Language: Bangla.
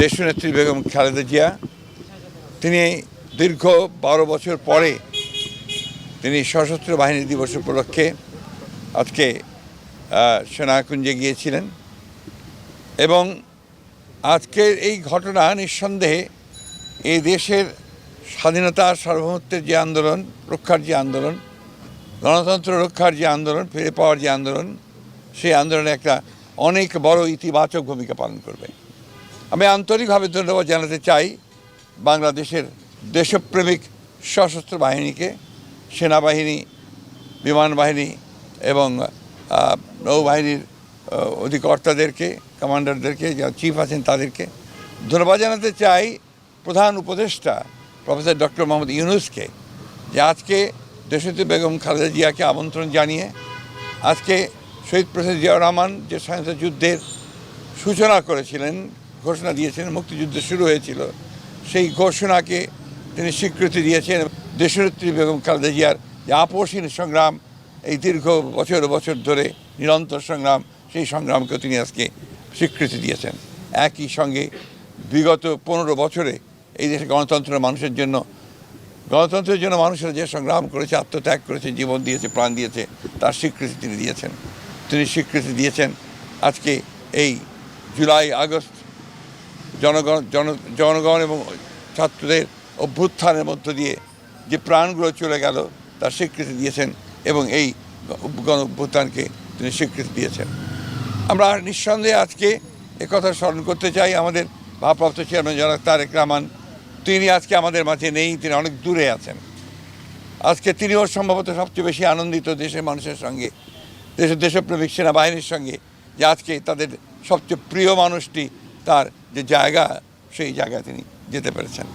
দেশনেত্রী বেগম খালেদা জিয়া, তিনি দীর্ঘ বারো বছর পরে তিনি সশস্ত্র বাহিনী দিবস উপলক্ষে আজকে সেনাকুঞ্জে গিয়েছিলেন এবং আজকের এই ঘটনা নিঃসন্দেহে এই দেশের স্বাধীনতা, সার্বভৌমত্বের যে আন্দোলন, রক্ষার যে আন্দোলন, গণতন্ত্র রক্ষার যে আন্দোলন, ফিরে পাওয়ার যে আন্দোলন, সেই আন্দোলনে একটা অনেক বড় ইতিবাচক ভূমিকা পালন করবে। আমি আন্তরিকভাবে ধন্যবাদ জানাতে চাই বাংলাদেশের দেশপ্রেমিক সশস্ত্র বাহিনীকে, সেনাবাহিনী, বিমান বাহিনী এবং নৌবাহিনীর অধিকর্তাদেরকে, কমান্ডারদেরকে যারা চিফ আছেন তাদেরকে ধন্যবাদ জানাতে চাই প্রধান উপদেষ্টা প্রফেসর ডক্টর মোহাম্মদ ইউনুসকে যে আজকে দেশত্রী বেগম খালেদা জিয়াকে আমন্ত্রণ জানিয়ে আজকে শহীদ প্রেসিডেন্ট জিয়াউর রহমান যে স্বাধীনতা যুদ্ধের সূচনা করেছিলেন ঘোষণা দিয়েছেন, মুক্তিযুদ্ধ শুরু হয়েছিল। সেই ঘোষণাকে তিনি স্বীকৃতি দিয়েছেন দেশনেত্রী বেগম খালেদা জিয়ার যে আপোষহীন সংগ্রাম, এই দীর্ঘ বছর বছর ধরে নিরন্তর সংগ্রাম, সেই সংগ্রামকে তিনি আজকে স্বীকৃতি দিয়েছেন। একই সঙ্গে বিগত পনেরো বছরে এই দেশে গণতন্ত্র মানুষের জন্য, গণতন্ত্রের জন্য মানুষেরা যে সংগ্রাম করেছে, আত্মত্যাগ করেছে, জীবন দিয়েছে, প্রাণ দিয়েছে, তার স্বীকৃতি তিনি দিয়েছেন। তিনি স্বীকৃতি দিয়েছেন আজকে এই জুলাই আগস্ট জনগণ, জন, জনগণ এবং ছাত্রদের অভ্যুত্থানের মধ্য দিয়ে যে প্রাণগুলো চলে গেল তার স্বীকৃতি দিয়েছেন এবং এই গণ অভ্যুত্থানকে তিনি স্বীকৃতি দিয়েছেন। আমরা নিঃসন্দেহে আজকে একথা স্মরণ করতে চাই আমাদের ভারপ্রাপ্ত চেয়ারম্যান জনাব তারেক রহমান। তিনি আজকে আমাদের মাঝে নেই, তিনি অনেক দূরে আছেন। আজকে তিনিও সম্ভবত সবচেয়ে বেশি আনন্দিত দেশের মানুষের সঙ্গে, দেশের দেশপ্রেমিক সেনাবাহিনীর সঙ্গে, যে আজকে তাদের সবচেয়ে প্রিয় মানুষটি তার যে জায়গা সেই জায়গায় তিনি যেতে পেরেছেন।